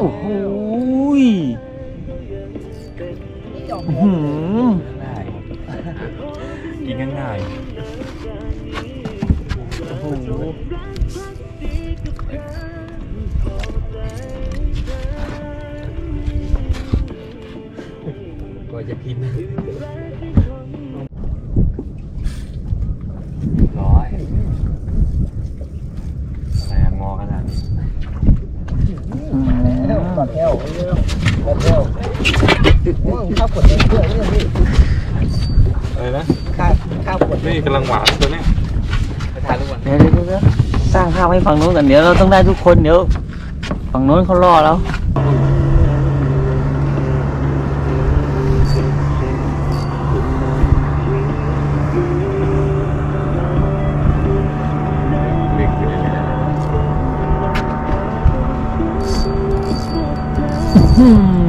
โอ้โหยอื้อหือกินง่ายโอ้โหๆก็จะพินร้อยอะไรอะงอขนาดนี้ มา แล้วก่อนแก้วก่อนแก้วโอ้ยข้าวขวดเองเพื่อนเนี่ยพี่อะไรนะข้าวข้าวขวดนี่กำลังหวานตัวเนี้ยไปทานทุกวันเดี๋ยวเดี๋ยวเดี๋ยวสร้างภาพให้ฝั่งโน้นกันเดี๋ยวเราต้องได้ทุกคนเดี๋ยวฝั่งโน้นเขารอแล้ว อื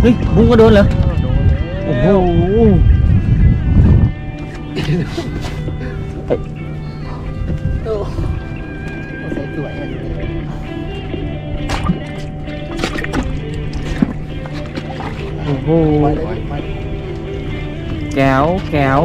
เฮ้ยบุ้งก็โดนเหรอโอ้โหโอ้ใส่สวยอะโอ้โหไปเลยไปแก้วแก้ว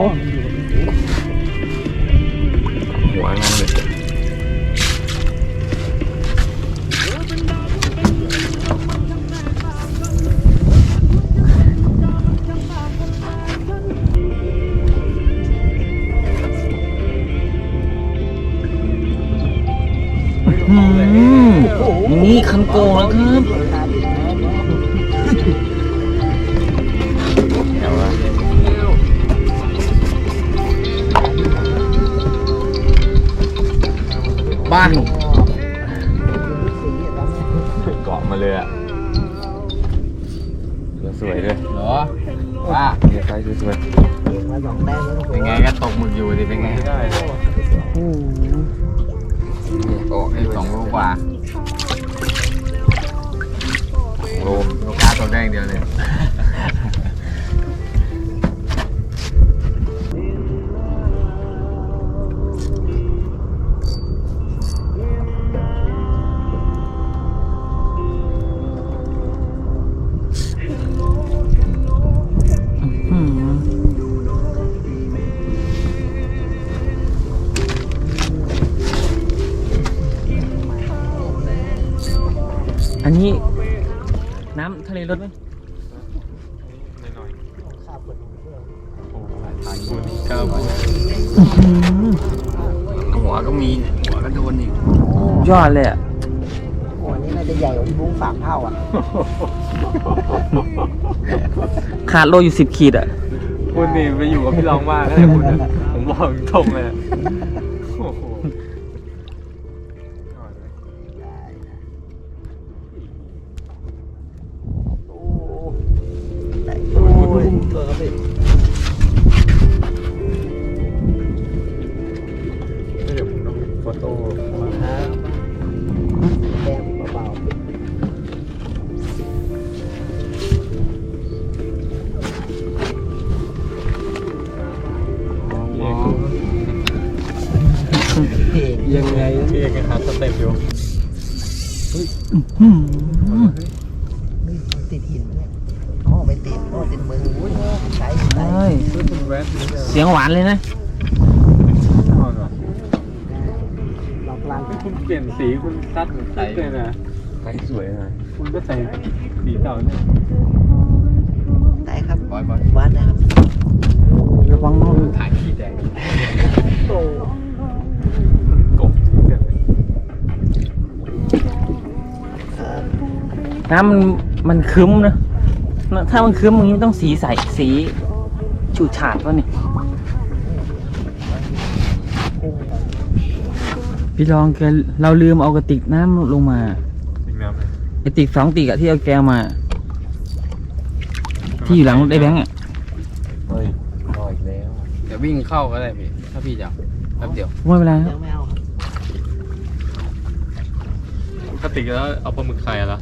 โกงแล้วครับแถวว่าบ้านเกาะมาเลยอะสวยๆด้วยเหรอว่าเดี๋ยวไปสวยมาสองแต้มแล้วเป็นไงก็ตกหมึกอยู่ดิเป็นไงๆได้เลยโอ้โหโอ้ยสองโลกว่า โลโลกาตัวแดงเดียวเลยะเลลดไหมหน่อยข้าวขวดๆโอ้หลายพันคุณเก้าพันอื้อหือหัวก็มีเนี่ยหัวก็โดนอีกยอดเลยอะโอ้อันนี้น่าจะใหญ่กว่าพี่บุ้งสามเท่าอะขาดโลอยู่สิบขีดอะคุณนี่ไปอยู่กับพี่รองมากแล้วเนี่ยคุณอะผมบอกตรงเลย ยังไงพี่เอกหาสเต็ปอยู่อืมเฮ้ยมันติดหินเนี่ยอ๋อไม่ติดอ๋อติดมือโอ้ยใช้ใช้เฮ้ยด้วยคุณแวดนี่เนี่ยเสียงหวานเลยนะนอนว่ะหลอกลังนี่คุณเปลี่ยนสีคุณซัดใส่เลยนะใส่สวยนะคุณก็ใส่สีเก่าเนี่ยได้ครับบอยบอยวัดนะครับ น้ำมันมันคึ้มนะถ้ามันคึ้มอย่างนี้มันต้องสีใสสีฉูดฉาดวะนี่กุ้งครับพี่รองแกเราลืมเอากระติกน้ำลงมาทิ้งน้ำเลยไอติกสองติกอะที่เอาแกวมา ที่อยู่หลังรถไอ้แบงค์อะเฮ้ยรออีกแล้วเดี๋ยววิ่งเข้าก็ได้พี่ถ้าพี่จะเอาแป๊บเดียวไม่เป็นไรคยัรับงไม่เอาครับปกติแล้วเอาปลาหมึกไข่อะเหรอ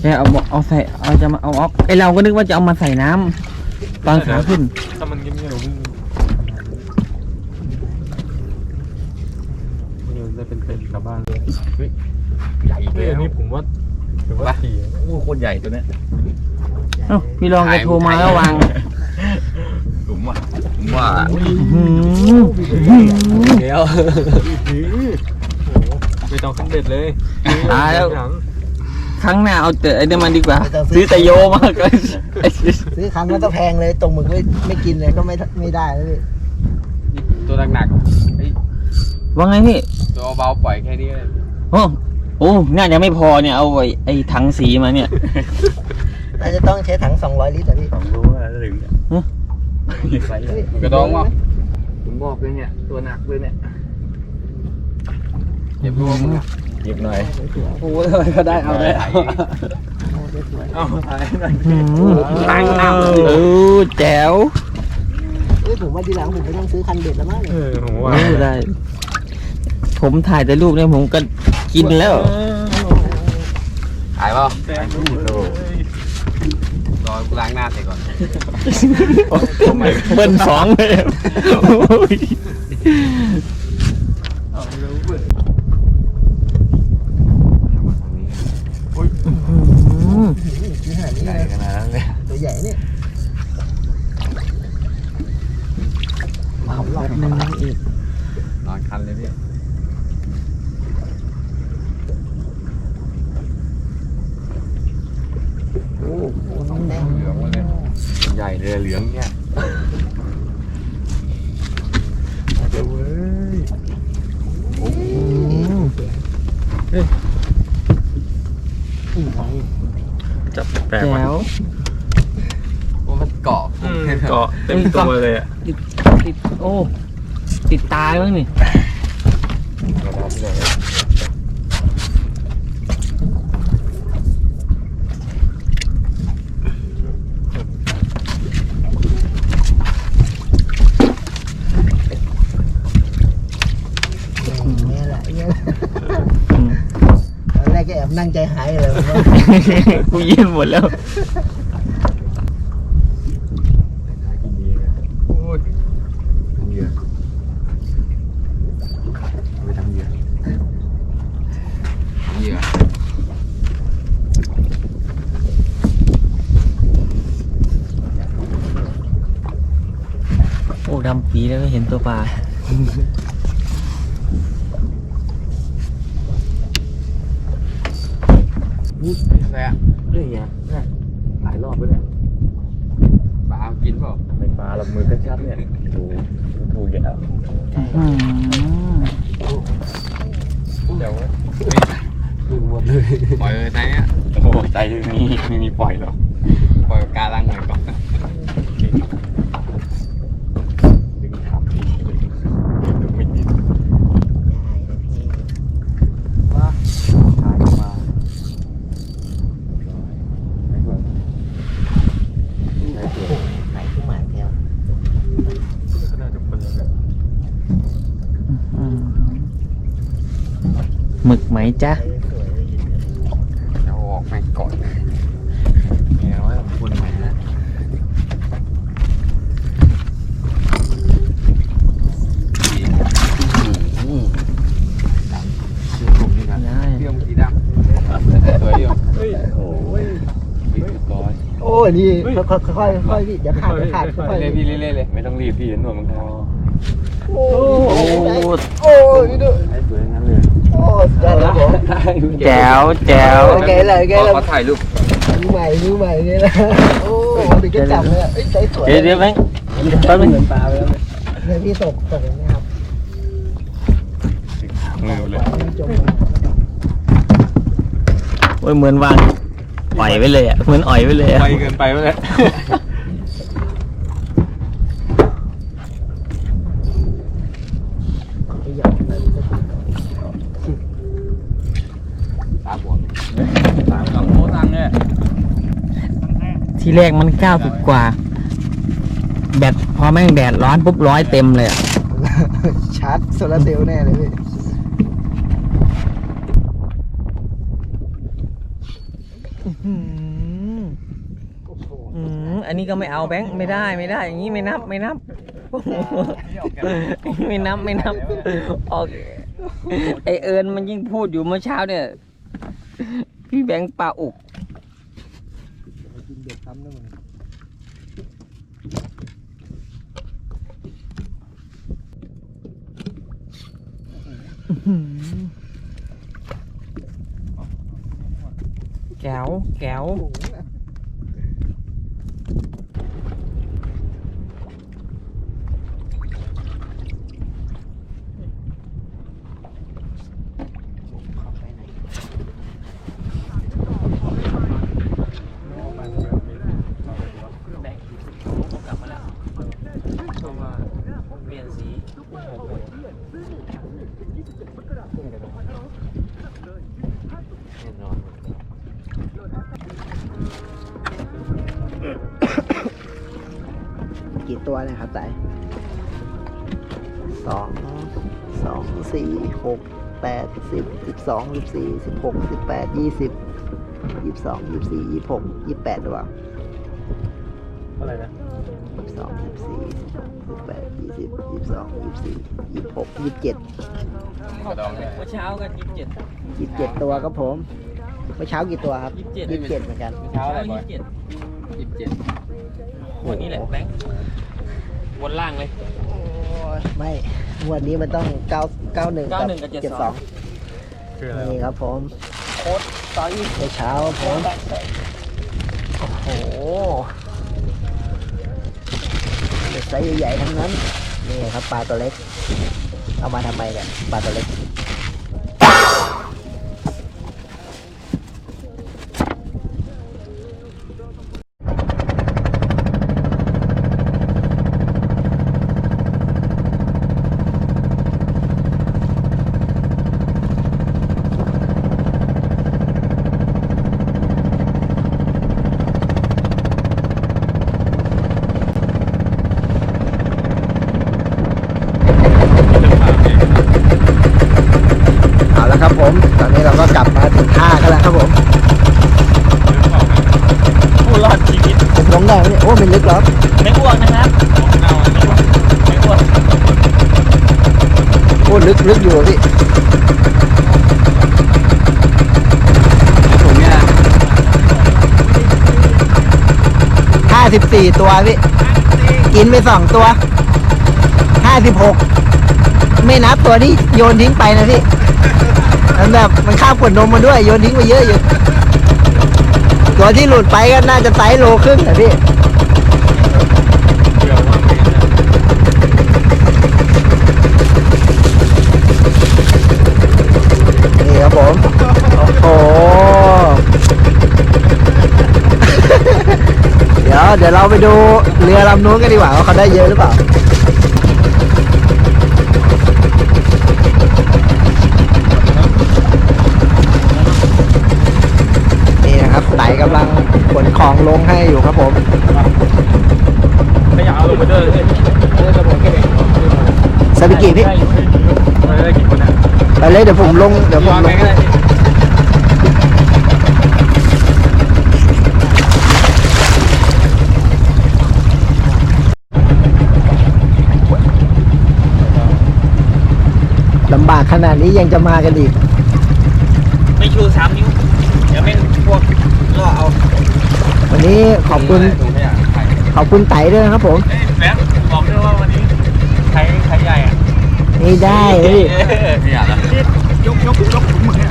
ใช่แกเอาเอาใส่เอาจะมาเอาออฟไอเราก็นึกว่าจะเอามาใส่น้ำตอนขาขึ้น ถ้ามันเงียบๆวิ่งเออจะเป็นเป็นกลับบ้านเลยใหญ่อีกเฮ้ยแล้อันวนี้ผมว่าถือว่าถี่โอ้โคตรใหญ่ตัวเนี้ยเอ้าพี่ลองแกโทรมาแล้ววางผมว่าผมว่าอื้อหือเดี๋ยว ไม่ต้องขึ้นเด็ดเลยตายแล้วถัง ครั้งหน้าเอาแต่ไอ้นี่มันดีกว่าซื้อแต่โยมากเลยไอ้ซื้อครั้งแล้วก็แพงเลยตรงหมึกไม่ไม่กินเลยก็ไม่ไม่ได้แล้วพี่นี่ตัวหนักๆเฮ้ยว่าไงพี่ ตัวเบาๆปล่อยแค่นี้เลยโอ้โอ้น่าจะไม่พอเนี่ย เอาไอ้ไอ้ถังสีมาเนี่ย น่าจะต้องใช้ถัง 200 ลิตรอะพี่สองรู้ว่าถึงฮะไซส์ใหญ่มันกระดองวะผมบอกเลยเนี่ย ตัวหนักเลยเนี่ยเก็บรวมมึงอะ หยิบหน่อยโอ้ยก็ได้เอาได้เอาถ่ายหน่อยตั้งน้ำเออแจ๋วเอ้ยผมว่าทีหลังผมไม่ต้องซื้อคันเบ็ดแล้วมั้งเออผมว่าเออได้ ผมถ่ายแต่รูปเนี่ยผมก็กินแล้วถ่ายเปล่าแซงดูเลยรอกูล้างหน้าเสร็จก่อนเบิ้ลสองเลยโอ้ย เอาเร็วเว้ย อืม ซื้อขนาดนี้ ใหญ่ เลย ขนาดนั้นเลย ตัว ใหญ่เนี่ยมาหลอดหนึ่งอีกนอนคันเลยพี่โอ้โหน้องแดงเหลืองหมดเลยใหญ่เลยเหลืองเนี่ยเดี๋ยวเว้ยอืมจับแปลกแจ๋ว่ะ ว ว่ามันเกาะ อืม เกาะเต็มตัวเลยอะติดติดโอ้ติดตายมั้งนี่เราทำเลยเนี่ยแหละเนี่ยแหละอืมตอนแรกก็แอบนั่งใจหายเลยผมว่ากูยิ้มหมดแล้ว กินดีเลย โอ้ย ทำเหยื่อเอาไปทำเหยื่อ เหยื่อ โอ้ดำปีแล้วไม่เห็น ตัวปลาอะไรอะเรื่องไงเนี่ยหลายรอบแล้วเนี่ยปลากินเปล่าไม่ปลาหรอกมือก็ชัดเนี่ยถูถูกแย่อืมเดี๋ยวลืมหมดเลยปล่อยเลยไหนอะโอ้โหใจไม่มีไม่มีปล่อยหรอกปล่อยปากกาล้างหน่อยก่อน ดึงขับดึงไม่ติดว่าทายมาไม่สวยไม่สวย ไหนขึ้นมาแก้ว ก็น่าจะคนละแบบ อืมหมึกไหม จ๊ะสวยเลยเอาออกไปก่อนแง่ว่าคนใหม่นะได้เรื่องสีดำสวยอยู่เฮ้ยโอ้ยวิ่งร้อยโอ้ยนี่ค่อยๆค่อยๆค่อยๆพี่อย่าขาดอย่าขาดค่อยๆเล่พี่เล่เลยไม่ต้องรีบพี่เห็นหนวดมันพอโอ้โอ้ยโอ้ยนี่ดูให้สวยงั้นเลยโอ้ย ได้แล้วผมแจ๋วแจ๋วโอเคเลยโอเคเลยเขาถ่ายรูปมือใหม่มือใหม่เนี่ยนะโอ้ถึงจะจับเลยอะเอ้ยใจสวยเดี๋ยวเดี๋ยวแบงค์แป๊บนึงปลาไปแล้วเนี่ยพี่ตกตกอย่างเงี้ยครับมือเลยจมโอ้ยเหมือนวางอ่อยไว้เลยอะเหมือนอ่อยไว้เลยอะไปเกินไปวะเนี่ยขยับไปตาบวม ที่แรกมันเก้าสิบกว่า แบตพอแม่งแดดร้อนปุ๊บร้อยเต็มเลยอะชาร์จโซลาร์เซลล์แน่เลยพี่อื้อหือโอ้โหอืมอันนี้ก็ไม่เอาแบงค์ไม่ได้ไม่ได้ อย่างนี้ไม่นับไม่นับไม่นับไม่นับออกไอเอิญมันยิ่งพูดอยู่เมื่อเช้าเนี่ย พี่แบงค์ปาอุก กินเด็กซ้ำด้วยมึง แก้วแก้ว แบงค์กลับมาแล้วชมว่าเปลี่ยนสี กี่ตัวเนะครับไต่สองสองสี่หกแปดสิบสิบสองสิบสี่สิบหกสิบแปดยี่สิบยี่สิบสองยี่สิบสี่ยี่สิบหกยี่สิบแปดหรือเปล่าอะไรนะยี่สิบสองยี่สิบสี่ยี่สิบแปดยี่สิบยี่สิบสองยี่สิบสี่ยี่สิบหกยี่สิบเจ็ดเมื่อเช้ากันยี่สิบเจ็ดยี่สิบเจ็ดตัวครับผมเมื่อเช้ากี่ตัวครับยี่สิบเจ็ดยี่สิบเจ็ดเหมือนกันเช้าอะไรบอยยี่สิบเจ็ดยี่สิบเจ็ด วันนี้แหละแบงค์วนล่างเลย ไม่งวันนี้มันต้องเก้าเก้าหนึ่ง91กับเจ็ดสองคืออะไรนี่ครับผมโค้ดตอนยี่สิบเมื่อเช้าผมโอ้โหไซส์ใหญ่ๆทั้งนั้น นี่ครับปลาตัวเล็ก เอามาทำไมเนี่ยปลาตัวเล็ก เอาละครับผม ตอนนี้เราก็กลับมาถึงท่ากันแล้วครับผม ผู้รอดชีวิต ผม ลงได้ไหมเนี่ยโอ้ไม่ลึกหรอกไม่อ้วกนะครับไม่อ้วกโอ้ลึกลึกอยู่อะพี่ผมเนี่ยห้าสิบสี่ตัวพี่กินไปสองตัวห้าสิบหกไม่นับตัวที่โยนทิ้งไปนะพี่มันแบบมันข้ามขวดนมมาด้วยโยนทิ้งไปเยอะอยู่ ตัวที่หลุดไปก็น่าจะไซส์โลครึ่งนะพี่นี่ครับผม โอ้โห เดี๋ยวเดี๋ยวเราไปดูเรือลำนู้นกันดีกว่าว่าเขาได้เยอะหรือเปล่า นี่นะครับไต่กำลัง ขนของลงให้อยู่ครับผมไม่อยากเอาลงไปด้วยเลยเออจะบอกแค่เองสปิกิพี่ไปได้กี่คนอะไปเลยเดี๋ยวผมลงเดี๋ยวผมวางลไปงก็ได้ลำบากขนาดนี้ยังจะมากันอีก ไม่ชูสามนิ้ว เดี๋ยวแม่งพวกล่อเอาวั นนี้ขอบคุณถุงขยะไข่ขอบคุณไต่ด้วยนะครับผมเอ้ยแบงค์บอกด้วยว่าวันนี้ใครใครใหญ่อะนี่ได้พี่ขยะละยกยกยกถุงหมดเนี่ย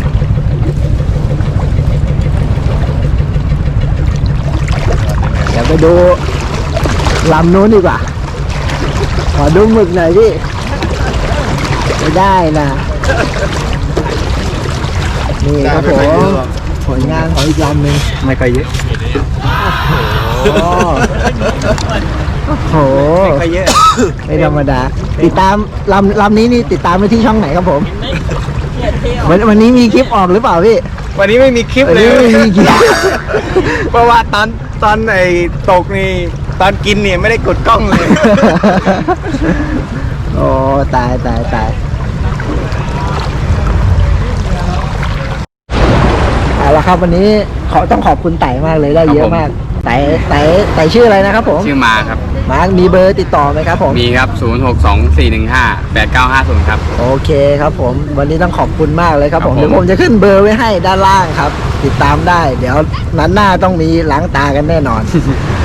เดี๋ยวไปดูลำนู้นดีกว่า ขอดูหมึกหน่อยพี่ไม่ได้นะนี่ครับผมผลงานของอีกลำหนึ่งไม่ค่อยเยอะ โอ้โหไม่ค่อยเยอะไม่ธรรมดา ติดตามลำลำนี้นี่ติดตามไปที่ช่องไหนครับผมเห็นไหมเนี่ยเที่ยววันวันนี้มีคลิปออกหรือเปล่าพี่ วันนี้ไม่มีคลิปวันเลนี้ยไม่มีคลิป เพราะว่าตอนตอนไอ้ตกนี่ตอนกินเนี่ยไม่ได้กดกล้องเลย โอ้ตายตายตายเอา ละครับวันนี้ขอต้องขอบคุณไต่มากเลยได้เยอะมาก ไต่ไต่ไต่ชื่ออะไรนะครับผม ชื่อมาครับ มาร์คมีเบอร์ติดต่อไหมครับผม มีครับ 0 6 2 4 1 5 8 9 5 0 ครับ โอเคครับผม วันนี้ต้องขอบคุณมากเลยครับผม ครับผม เดี๋ยวผมจะขึ้นเบอร์ไว้ให้ด้านล่างครับ ติดตามได้ เดี๋ยวนั้นหน้าต้องมีล้างตากันแน่นอน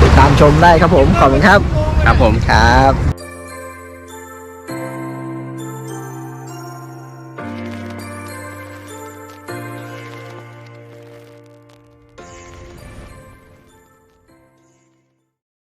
ติดตามชมได้ครับผม ขอบคุณครับ ครับผม ครับ